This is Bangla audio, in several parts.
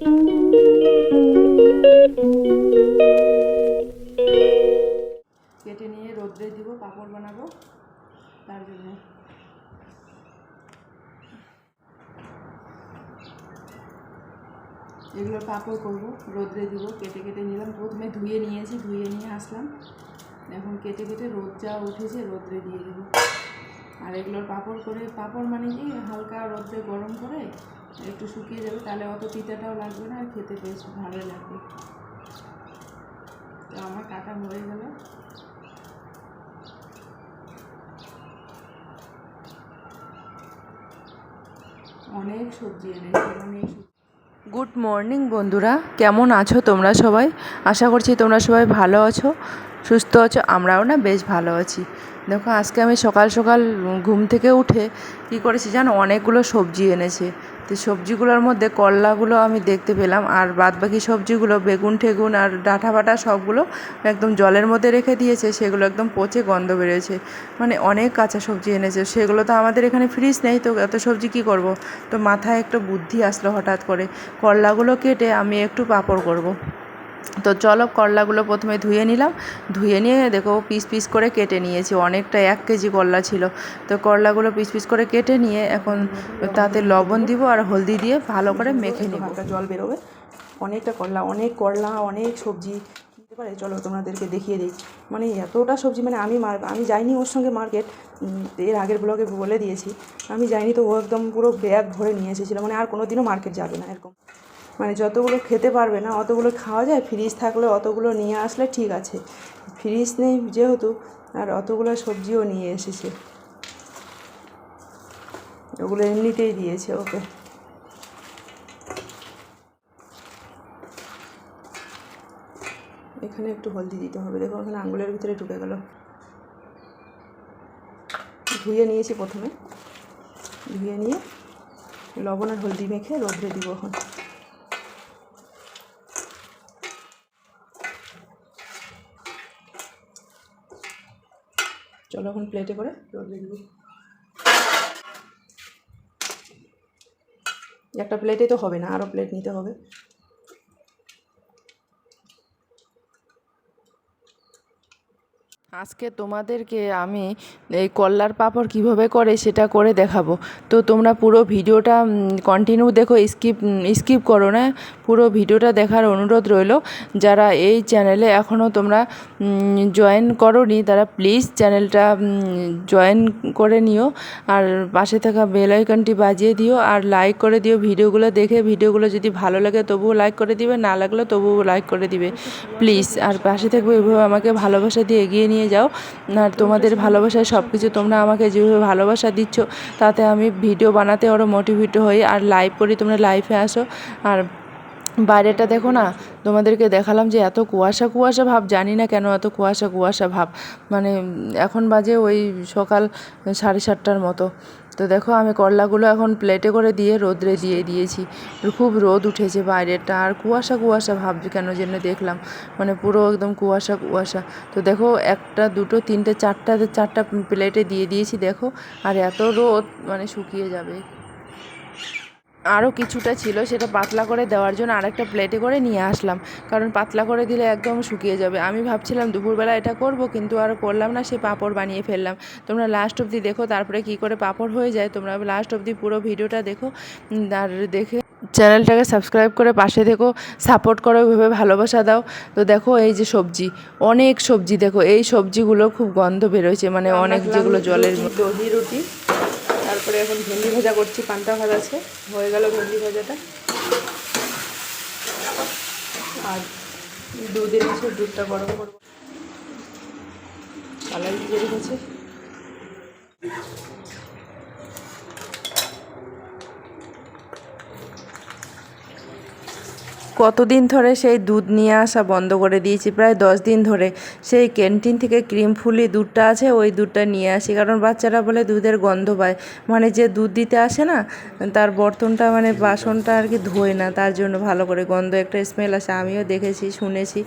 কেটে নিয়ে রোদ্রে দিব, পাঁপড় বানাবো। তার জন্য। এগুলো পাঁপড় করব রোদ্রে দিব, কেটে কেটে নিলাম। প্রথমে ধুয়ে নিয়েছি, ধুয়ে নিয়ে আসলাম। এখন কেটে কেটে রোদ যা উঠেছে রোদ্রে দিয়ে দেবো। আর এগুলোর পাঁপড় করে, পাঁপড় মানে কি? হালকা রোদ্রে গরম করে একটু শুকিয়ে যাবে, তাহলে অত তিতাটাও লাগবে না খেতে বেশ ভালো লাগবে তো আমার কাটা হয়ে গেল। অনেক সবজি। গুড মর্নিং বন্ধুরা, কেমন আছো তোমরা সবাই? আশা করছি তোমরা সবাই ভালো আছো, সুস্থ আছো, আমরাও না বেশ ভালো আছি। দেখো, আজকে আমি সকাল সকাল ঘুম থেকে উঠে কী করেছি জানো? অনেকগুলো সবজি এনেছে। তো সবজিগুলোর মধ্যে করলাগুলো আমি দেখতে পেলাম, আর বাদবাকি সবজিগুলো বেগুন, ঠেগুন আর ডাঁটা বাটা সবগুলো একদম জলের মধ্যে রেখে দিয়েছে, সেগুলো একদম পচে গন্ধ বেড়েছে মানে অনেক কাঁচা সবজি এনেছে, সেগুলো তো আমাদের এখানে ফ্রিজ নেই, তো এত সবজি কি করব তো মাথায় একটু বুদ্ধি আসলো হঠাৎ করে, করলাগুলো কেটে আমি একটু পাঁপড় করব। তো চলো করলাগুলো প্রথমে ধুয়ে নিলাম। ধুয়ে নিয়ে দেখো পিস পিস করে কেটে নিয়েছি, অনেকটা এক কেজি করলা ছিল। তো করলাগুলো পিস পিস করে কেটে নিয়ে এখন তাতে লবণ দিব আর হলদি দিয়ে ভালো করে মেখে নিব। জল বেরোবে। অনেকটা করলা অনেক করলা অনেক সবজি। পারে? চলো তোমাদেরকে দেখিয়ে দিই। মানে এতটা সবজি মানে আমি আমি যাইনি ওর সঙ্গে মার্কেট। এর আগের ব্লগে বলে দিয়েছি। আমি যাইনি তো ও একদম পুরো ব্যাগ ভরে নিয়ে এসেছিল। মানে আর কোনো দিনও মার্কেট যাবে না এরকম। মানে যতগুলো খেতে পারবে না, অতগুলো খাওয়া যায় ফ্রিজ থাকলে অতগুলো নিয়ে আসলে ঠিক আছে। ফ্রিজ নেই যেহেতু, আর অতগুলো সবজিও নিয়ে এসেছে। ওগুলো এমনিতেই দিয়েছে ওকে। এখানে একটু হলদি দিতে হবে। দেখো এখানে আঙুলের ভিতরে ঢুকে গেল। ধুয়ে নিয়েছি প্রথমে। ধুয়ে নিয়ে লবণ আর হলদি মেখে রোদ্রে দিব এখন চলো এখন প্লেটে করে একটা প্লেটে তো হবে না আরও প্লেট নিতে হবে। আজকে তোমাদেরকে আমি এই কল্লার পাঁপড় কীভাবে করে সেটা করে দেখাবো। তো তোমরা পুরো ভিডিওটা কন্টিনিউ দেখো স্কিপ স্কিপ করো না। পুরো ভিডিওটা দেখার অনুরোধ রইল। যারা এই চ্যানেলে এখনও তোমরা জয়েন করনি তারা প্লিজ চ্যানেলটা জয়েন করে নিও। আর পাশে থাকা বেল আইকনটি বাজিয়ে দিও। আর লাইক করে দিও ভিডিওগুলো দেখে। ভিডিওগুলো যদি ভালো লাগে তবুও লাইক করে দিবে। না লাগলে তবুও লাইক করে দিবে। প্লিজ আর পাশে থাকবে এভাবে আমাকে ভালোবাসা দিয়ে এগিয়ে নিয়ে যাও। আর তোমাদের ভালোবাসায় সব কিছু তোমরা আমাকে যেভাবে ভালোবাসা দিচ্ছ, তাতে আমি ভিডিও বানাতে আরও মোটিভেট হই আর লাইভ করি তোমরা লাইভে আসো। আর বাইরেটা দেখো না, তোমাদেরকে দেখালাম যে এত কুয়াশা কুয়াশা ভাব, জানি না কেন এত কুয়াশা কুয়াশা ভাব। মানে এখন বাজে ওই সকাল সাড়ে সাতটার মতো। তো দেখো আমি করলাগুলো এখন প্লেটে করে দিয়ে রোদ্রে দিয়ে দিয়েছি। খুব রোদ উঠেছে বাইরেটা আর কুয়াশা কুয়াশা ভাব কেন যেন দেখলাম। মানে পুরো একদম কুয়াশা কুয়াশা। তো দেখো একটা, দুটো, তিনটে, চারটা চারটা প্লেটে দিয়ে দিয়েছি দেখো। আর এত রোদ মানে শুকিয়ে যাবে। আরও কিছুটা ছিল সেটা পাতলা করে দেওয়ার জন্য আরেকটা প্লেটে করে নিয়ে আসলাম। কারণ পাতলা করে দিলে একদম শুকিয়ে যাবে। আমি ভাবছিলাম দুপুরবেলা এটা করব কিন্তু আর করলাম না সে পাঁপড় বানিয়ে ফেললাম। তোমরা লাস্ট অবধি দেখো তারপরে কি করে পাঁপড় হয়ে যায় তোমরা লাস্ট অবধি পুরো ভিডিওটা দেখো। আর দেখে চ্যানেলটাকে সাবস্ক্রাইব করে পাশে দেখো সাপোর্ট করো ওইভাবে ভালোবাসা দাও। তো দেখো এই যে সবজি অনেক সবজি দেখো। এই সবজিগুলো খুব গন্ধ বেরোচ্ছে মানে অনেক যেগুলো জলের দহি রুটি। তারপরে এখন ভেন্ডি ভাজা করছি, পান্তা ভাত আছে। হয়ে গেল ভেন্ডি ভাজাটা। আর দুধের আছে দুধটা গরম করব। কালার দিয়ে রেখেছে কতদিন ধরে সেই দুধ নিয়ে আসা বন্ধ করে দিয়েছি, প্রায় দশ দিন ধরে। সেই ক্যান্টিন থেকে ক্রিম ফুলি দুধটা আছে, ওই দুধটা নিয়ে আসি। কারণ বাচ্চারা বলে দুধের গন্ধ পায়। মানে যে দুধ দিতে আসে না, তার বর্তনটা মানে বাসনটা আর কি ধোয় না, তার জন্য ভালো করে গন্ধ একটা স্মেল আসে। আমিও দেখেছি, শুনেছি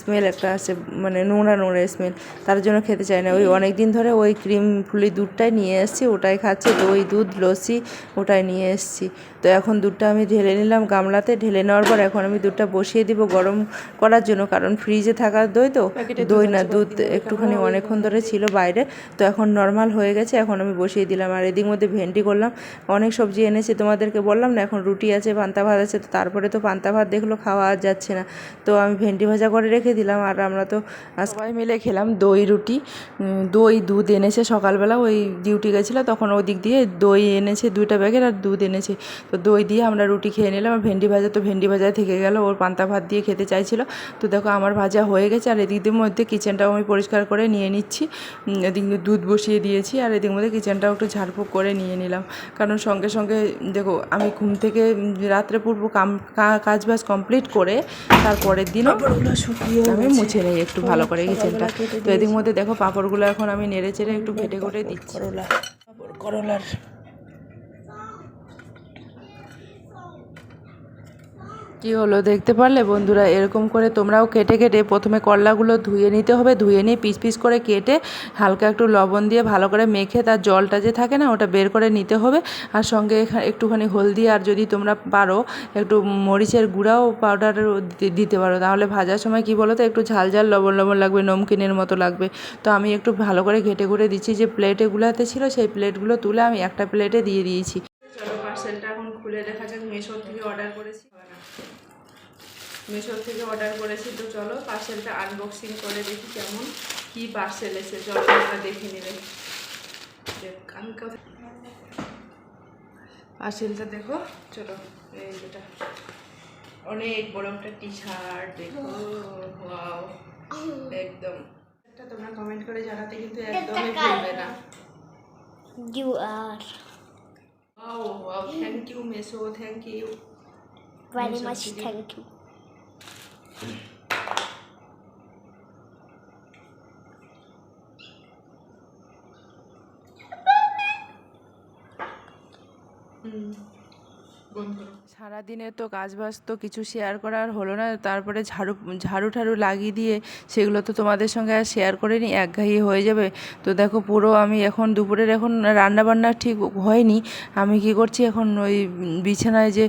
স্মেল একটা আসে মানে নোংরা নোংরা স্মেল তার জন্য খেতে চাই না। ওই অনেক দিন ধরে ওই ক্রিম ফুলি দুধটাই নিয়ে এসেছি ওটাই খাচ্ছি দই দুধ, লস্যি ওটাই নিয়ে এসেছি। তো এখন দুধটা আমি ঢেলে নিলাম গামলাতে। ঢেলে নেওয়ার পর এখন আমি দুধটা বসিয়ে দিব গরম করার জন্য কারণ ফ্রিজে থাকা দই তো দই না দুধ একটুখানি অনেকক্ষণ ধরে ছিল বাইরে তো এখন নর্মাল হয়ে গেছে এখন আমি বসিয়ে দিলাম। আর এদিক মধ্যে ভেন্ডি করলাম অনেক সবজি এনেছে তোমাদেরকে বললাম না এখন রুটি আছে পান্তা ভাত আছে তো তারপরে তো পান্তা ভাত দেখল খাওয়া আর যাচ্ছে না। তো আমি ভেন্ডি ভাজা করে রেখে দিলাম আর আমরা তো সবাই মিলে খেলাম দই রুটি দই দুধ এনেছে সকালবেলা ওই ডিউটি গেছিল তখন ওই দিক দিয়ে দই এনেছে দুইটা ব্যাগের আর দুধ এনেছে। তো দই দিয়ে আমরা রুটি খেয়ে নিলাম আর ভেন্ডি ভাজা তো ভেন্ডি ভাজা থেকে গেল ওর পান্তা ভাত দিয়ে খেতে চাইছিল। তো দেখো আমার ভাজা হয়ে গেছে আর এদিক দিয়ে মধ্যে কিচেনটাও আমি পরিষ্কার করে নিয়ে নিচ্ছি। এদিক দুধ বসিয়ে দিয়েছি আর এদিক মধ্যে কিচেনটাও একটু ঝাড়ফুঁক করে নিয়ে নিলাম। কারণ সঙ্গে সঙ্গে দেখো আমি ঘুম থেকে রাত্রে পূর্ব কাম কা- কাজবাজ কমপ্লিট করে তারপরের দিনও আমি মুছে নিই একটু ভালো করে কিচেনটা তো এদিক মধ্যে দেখো পাঁপড়গুলো এখন আমি নেড়ে চেড়ে একটু ঘেটে ঘটে দিচ্ছি। করলা করলার কি হলো দেখতে পারলে বন্ধুরা, এরকম করে তোমরাও কেটে কেটে প্রথমে করলাগুলো ধুয়ে নিতে হবে, ধুয়ে নিয়ে পিস পিস করে কেটে হালকা একটু লবণ দিয়ে ভালো করে মেখে তার জলটা যে থাকে না ওটা বের করে নিতে হবে। আর সঙ্গে একটুখানি হলদি, আর যদি তোমরা পারো একটু মরিচের গুঁড়াও পাউডারও দিতে- দিতে পারো। তাহলে ভাজার সময় কি বলো তো একটু ঝাল ঝাল লবণ লবণ লাগবে, নমকিনের মতো লাগবে। তো আমি একটু ভালো করে ঘেটে ঘুরে দিচ্ছি, যে প্লেটেগুলোতে ছিল সেই প্লেটগুলো তুলে আমি একটা প্লেটে দিয়ে দিয়েছি। চলো পার্সেলটা এখন খুলে দেখা যাক, মেশোর থেকে অর্ডার করেছি। মেশোর থেকে অর্ডার করেছি তো চলো পার্সেলটা আনবক্সিং করে দেখি কেমন কি পার্সেল এসে চলো আমরা দেখে নেবে আমি পার্সেলটা দেখো চলো এই যেটা। অনেক বড় একটা টি শার্ট দেখো ওয়াও একদম। এটা তোমরা কমেন্ট করে জানাতে কিন্তু একদমই ভুলবে না। You are wow wow thank you মেসো thank you very Yes, much yes, 嗯。সারাদিনের তো কাজবাজ তো কিছু শেয়ার করার হলো না, তারপরে ঝাড়ু ঝাড়ু ঠাড়ু লাগিয়ে দিয়ে সেগুলো তো তোমাদের সঙ্গে আর শেয়ার করে নি একঘাইয়ে হয়ে যাবে। তো দেখো পুরো আমি এখন দুপুরের এখন রান্না বান্না ঠিক হয়নি, আমি কি করছি এখন ওই বিছানায় যে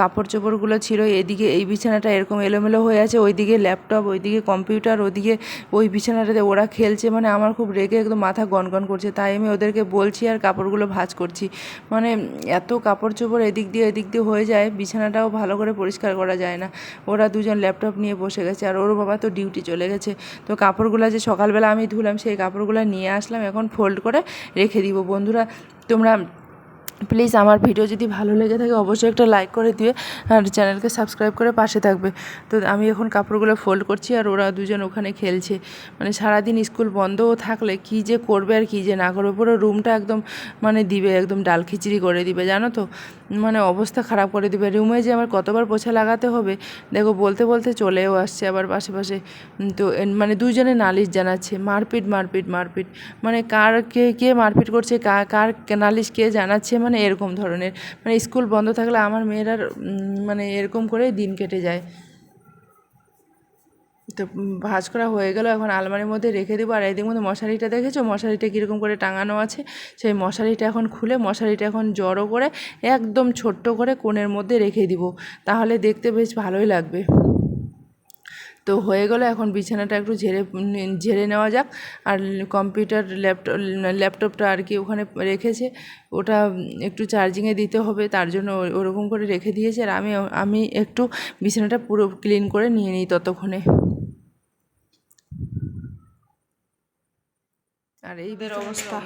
কাপড় চোপড়গুলো ছিল, এদিকে এই বিছানাটা এরকম এলোমেলো হয়ে আছে, ওইদিকে ল্যাপটপ ওইদিকে কম্পিউটার ওইদিকে ওই বিছানাটাতে ওরা খেলছে মানে আমার খুব রেগে একদম মাথা গনগন করছে, তাই আমি ওদেরকে বলছি আর কাপড়গুলো ভাজ করছি। মানে এত কাপড় চোপড় এদিক দিয়ে এদিক দিয়ে হয়ে যায়, বিছানাটাও ভালো করে পরিষ্কার করা যায় না। ওরা দুজন ল্যাপটপ নিয়ে বসে গেছে আর ওর বাবা তো ডিউটি চলে গেছে। তো কাপড়গুলো যে সকালবেলা আমি ধুলাম, সেই কাপড়গুলো নিয়ে আসলাম, এখন ফোল্ড করে রেখে দিব। বন্ধুরা, তোমরা প্লিজ আমার ভিডিও যদি ভালো লেগে থাকে, অবশ্যই একটা লাইক করে দিয়ে আর চ্যানেলকে সাবস্ক্রাইব করে পাশে থাকবে। তো আমি এখন কাপড়গুলো ফোল্ড করছি আর ওরা দুজন ওখানে খেলছে। মানে সারাদিন স্কুল বন্ধও থাকলে কি যে করবে আর কি যে না করবে, পুরো রুমটা একদম মানে দিবে, একদম ডাল খিচড়ি করে দিবে, জানো তো? মানে অবস্থা খারাপ করে দিবে। রুমে যে আমার কতবার পোছা লাগাতে হবে, দেখো বলতে বলতে চলেও আসছে আবার পাশে পাশে তো মানে দুজনে নালিশ জানাচ্ছে, মারপিট মারপিট মারপিট। মানে কার কে কে মারপিট করছে কার নালিশ কে জানাচ্ছে মানে এরকম ধরনের। মানে স্কুল বন্ধ থাকলে আমার মেয়েরার উম, মানে এরকম করে দিন কেটে যায়। তো ভাঁজ করা হয়ে গেল এখন আলমারির মধ্যে রেখে দেবো। আর এদিক মধ্যে মশারিটা দেখেছ? মশারিটা কীরকম করে টাঙানো আছে? সেই মশারিটা এখন খুলে মশারিটা এখন জড়ো করে একদম ছোট্ট করে কোণের মধ্যে রেখে দিব। তাহলে দেখতে বেশ ভালোই লাগবে। তো হয়ে গেলো এখন বিছানাটা একটু ঝেড়ে ঝেড়ে নেওয়া যাক আর কম্পিউটার ল্যাপটপ ল্যাপটপটা আর কি ওখানে রেখেছে ওটা একটু চার্জিংয়ে দিতে হবে তার জন্য ওরকম করে রেখে দিয়েছে আর আমি আমি একটু বিছানাটা পুরো ক্লিন করে নিয়ে নিই ততক্ষণে আর এই অবস্থা।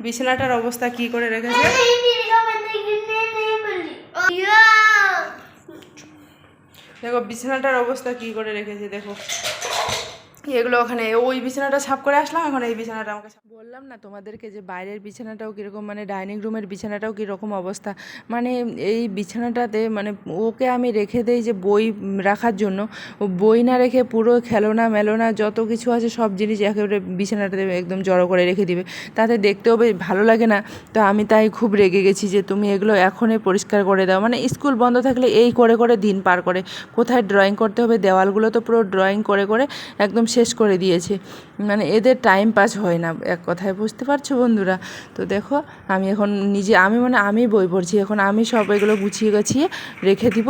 বিছানাটার অবস্থা কি করে রেখেছে দেখো বিছানাটার অবস্থা কি করে রেখেছে দেখো। এগুলো ওখানে, ওই বিছানাটা সাফ করে আসলাম, এখন এই বিছানাটা আমাকে বললাম না তোমাদেরকে যে বাইরের বিছানাটাও কীরকম মানে ডাইনিং রুমের বিছানাটাও কীরকম অবস্থা? মানে এই বিছানাটাতে মানে ওকে আমি রেখে দেই যে বই রাখার জন্য। বই না রেখে পুরো খেলনা মেলনা যত কিছু আছে সব জিনিস একেবারে বিছানাটাতে একদম জড়ো করে রেখে দিবে। তাতে দেখতেও বেশ ভালো লাগে না। তো আমি তাই খুব রেগে গেছি যে তুমি এগুলো এখনই পরিষ্কার করে দাও। মানে স্কুল বন্ধ থাকলে এই করে করে দিন পার করে। কোথায় ড্রয়িং করতে হবে? দেওয়ালগুলো তো পুরো ড্রয়িং করে করে একদম শেষ করে দিয়েছে। মানে এদের টাইম পাস হয় না, এক কথায় বুঝতে পারছ বন্ধুরা? তো দেখো, আমি এখন নিজে, আমি মানে আমি বই পড়ছি, এখন আমি সব এগুলো গুছিয়ে গাছিয়ে রেখে দিব।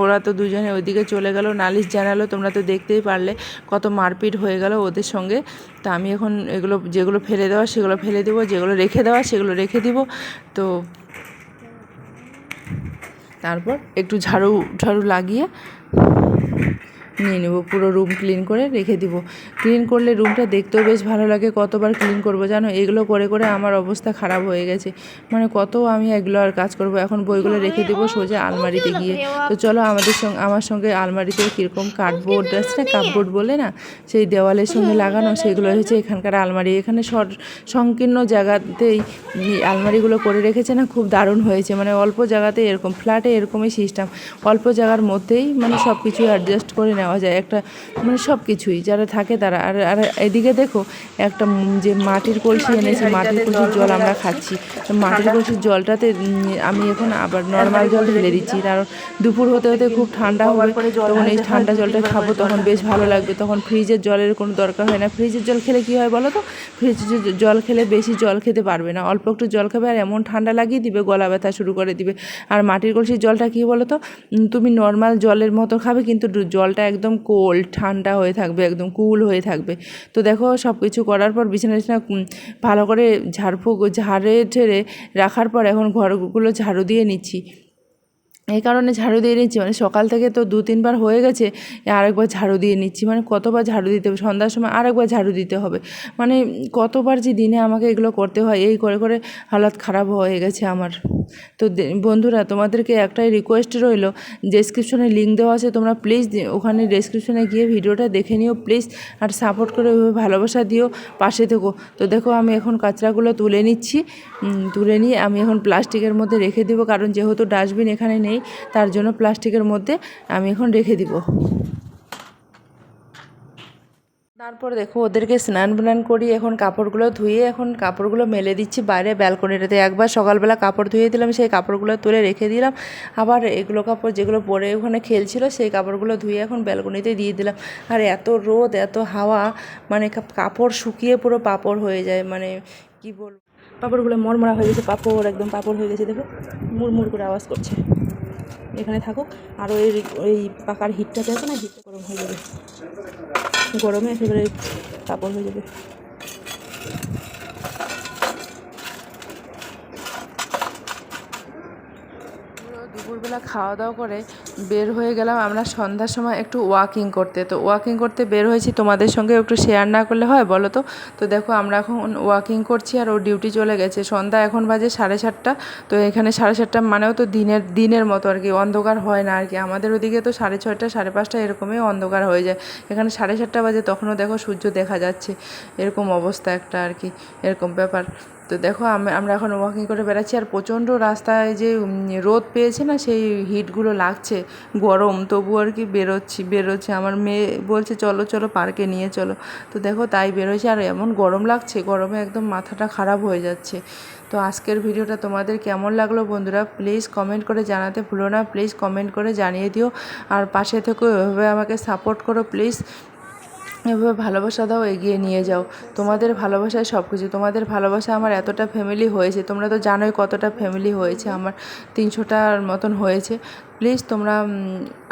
ওরা তো দুজনে ওইদিকে চলে গেল, নালিশ জানালো, তোমরা তো দেখতেই পারলে কত মারপিট হয়ে গেল ওদের সঙ্গে। তো আমি এখন এগুলো, যেগুলো ফেলে দেওয়া, সেগুলো ফেলে দেবো, যেগুলো রেখে দেওয়া, সেগুলো রেখে দিব। তো তারপর একটু ঝাড়ু ঝাড়ু লাগিয়ে নিয়ে নেব পুরো রুম ক্লিন করে রেখে দিব। ক্লিন করলে রুমটা দেখতেও বেশ ভালো লাগে কতবার ক্লিন করব জানো? এগুলো করে করে আমার অবস্থা খারাপ হয়ে গেছে। মানে কত আমি এগুলো আর কাজ করব এখন বইগুলো রেখে দেবো সোজা আলমারিতে গিয়ে। তো চলো আমাদের সঙ্গে আমার সঙ্গে আলমারিতে কীরকম কার্ডবোর্ড আছে না কাপবোর্ড বলে না? সেই দেওয়ালের সঙ্গে লাগানো সেগুলো হচ্ছে এখানকার আলমারি। এখানে সর সংকীর্ণ জায়গাতেই আলমারিগুলো করে রেখেছে না খুব দারুণ হয়েছে। মানে অল্প জায়গাতে এরকম ফ্ল্যাটে এরকমই সিস্টেম অল্প জায়গার মধ্যেই মানে সব কিছু অ্যাডজাস্ট করে নেওয়া যায় একটা মানে সব কিছুই যারা থাকে তারা। আর আর এদিকে দেখো একটা যে মাটির কলসি এনেছে মাটির কলসির জল আমরা খাচ্ছি। মাটির কলসির জলটাতে আমি এখন আবার নর্মাল জল ঢেলে দিচ্ছি। কারণ দুপুর হতে হতে খুব ঠান্ডা হবে তখন এই ঠান্ডা জলটা খাব তখন বেশ ভালো লাগবে। তখন ফ্রিজের জলের কোনো দরকার হয় না। ফ্রিজের জল খেলে কী হয় বলো তো? ফ্রিজের জল খেলে বেশি জল খেতে পারবে না। অল্প একটু জল খাবে আর এমন ঠান্ডা লাগিয়ে দিবে গলা ব্যথা শুরু করে দিবে। আর মাটির কলসির জলটা কী বলো তো? তুমি নর্মাল জলের মতো খাবে কিন্তু জলটা একদম কোল্ড ঠান্ডা হয়ে থাকবে একদম কুল হয়ে থাকবে। তো দেখো সব কিছু করার পর বিছানা উম, ভালো করে ঝাড়ফুঁক ঝাড়ে ঠেড়ে রাখার পর এখন ঘরগুলো ঝাড়ু দিয়ে নিচ্ছি। এই কারণে ঝাড়ু দিয়ে নিচ্ছি মানে সকাল থেকে তো দু তিনবার হয়ে গেছে আরেকবার ঝাড়ু দিয়ে নিচ্ছি। মানে কতবার ঝাড়ু দিতে হবে সন্ধ্যার সময় আরেকবার ঝাড়ু দিতে হবে। মানে কতবার যে দিনে আমাকে এগুলো করতে হয় এই করে করে হালাত খারাপ হয়ে গেছে আমার। তো বন্ধুরা, তোমাদেরকে একটাই রিকোয়েস্ট রইল ডেসক্রিপশনে লিঙ্ক দেওয়া আছে, তোমরা প্লিজ ওখানে ডেসক্রিপশনে গিয়ে ভিডিওটা দেখে নিও প্লিজ আর সাপোর্ট করে ওইভাবে ভালোবাসা দিও, পাশে থেকো। তো দেখো, আমি এখন কাঁচরাগুলো তুলে নিচ্ছি। তুলে নিয়ে আমি এখন প্লাস্টিকের মধ্যে রেখে দিব, কারণ যেহেতু ডাস্টবিন এখানে নেই, তার জন্য প্লাস্টিকের মধ্যে আমি এখন রেখে দিব। তারপর দেখো ওদেরকে স্নান টান করিয়ে এখন কাপড়গুলো ধুয়ে এখন কাপড়গুলো মেলে দিচ্ছি বাইরে ব্যালকনিটাতে। একবার সকালবেলা কাপড় ধুয়ে দিলাম, সেই কাপড়গুলো তুলে রেখে দিলাম। আবার এগুলো কাপড় যেগুলো পরে ওখানে খেলছিল, সেই কাপড়গুলো ধুয়ে এখন ব্যালকনিতে দিয়ে দিলাম। আর এত রোদ, এত হাওয়া মানে কাপ- কাপড় শুকিয়ে পুরো পাপড় হয়ে যায় মানে কি বলব? পাপড়গুলো মরমরা হয়ে গেছে, পাঁপড় একদম পাপড় হয়ে গেছে, দেখো। মুড়মুড় করে আওয়াজ করছে। এখানে থাকুক আর ওই ওই পাকার হিটটা দেখো না, হিটটা গরম হয়ে যাবে। গরমে একেবারে কাপড় হয়ে যাবে পুরো দুপুরবেলা খাওয়া দাওয়া করে বের হয়ে গেলাম। আমরা সন্ধ্যার সময় একটু ওয়াকিং করতে। তো ওয়াকিং করতে বের হয়েছি। তোমাদের সঙ্গে একটু শেয়ার না করলে হয়, বলো তো? তো দেখো, আমরা এখন ওয়াকিং করছি আর ও ডিউটি চলে গেছে। সন্ধ্যা এখন বাজে সাড়ে সাতটা। তো এখানে সাড়ে সাতটা মানেও তো দিনের দিনের মতো আর কি। অন্ধকার হয় না আর কি। আমাদের ওদিকে তো সাড়ে ছয়টা, সাড়ে পাঁচটা এরকমই অন্ধকার হয়ে যায়। এখানে সাড়ে সাতটা বাজে তখনও দেখো সূর্য দেখা যাচ্ছে। এরকম অবস্থা একটা আর কি। এরকম ব্যাপার। তো দেখো, আম- আমরা এখন ওয়াকিং করে বেড়াচ্ছি আর প্রচণ্ড রাস্তায় যে রোদ পেয়েছে না, সেই হিটগুলো লাগছে, গরম। তবু আর কি বেরোচ্ছি, বেরোচ্ছে। আমার মেয়ে বলছে, চলো চলো পার্কে নিয়ে চলো। তো দেখো, তাই বেরোচ্ছে আর এমন গরম লাগছে, গরমে একদম মাথাটা খারাপ হয়ে যাচ্ছে। তো আজকের ভিডিওটা তোমাদের কেমন লাগল বন্ধুরা? প্লিজ কমেন্ট করে জানাতে ভুলো না। প্লিজ কমেন্ট করে জানিয়ে দিও। আর পাশে থেকেও এভাবে আমাকে সাপোর্ট করো প্লিজ এভাবে ভালোবাসা দাও এগিয়ে নিয়ে যাও। তোমাদের ভালোবাসায় সব কিছু তোমাদের ভালোবাসা আমার এতটা ফ্যামিলি হয়েছে। তোমরা তো জানোই কতটা ফ্যামিলি হয়েছে আমার। তিনশোটার মতন হয়েছে। প্লিজ তোমরা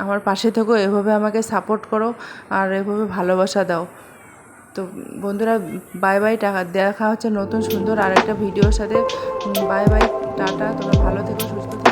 আমার পাশে থেকো। এভাবে আমাকে সাপোর্ট করো আর এভাবে ভালোবাসা দাও। তো বন্ধুরা বাই বাই টাকা। দেখা হচ্ছে নতুন সুন্দর আরেকটা ভিডিওর সাথে। Bye bye tata. তোমরা ভালো থেকো, সুস্থ থেকো।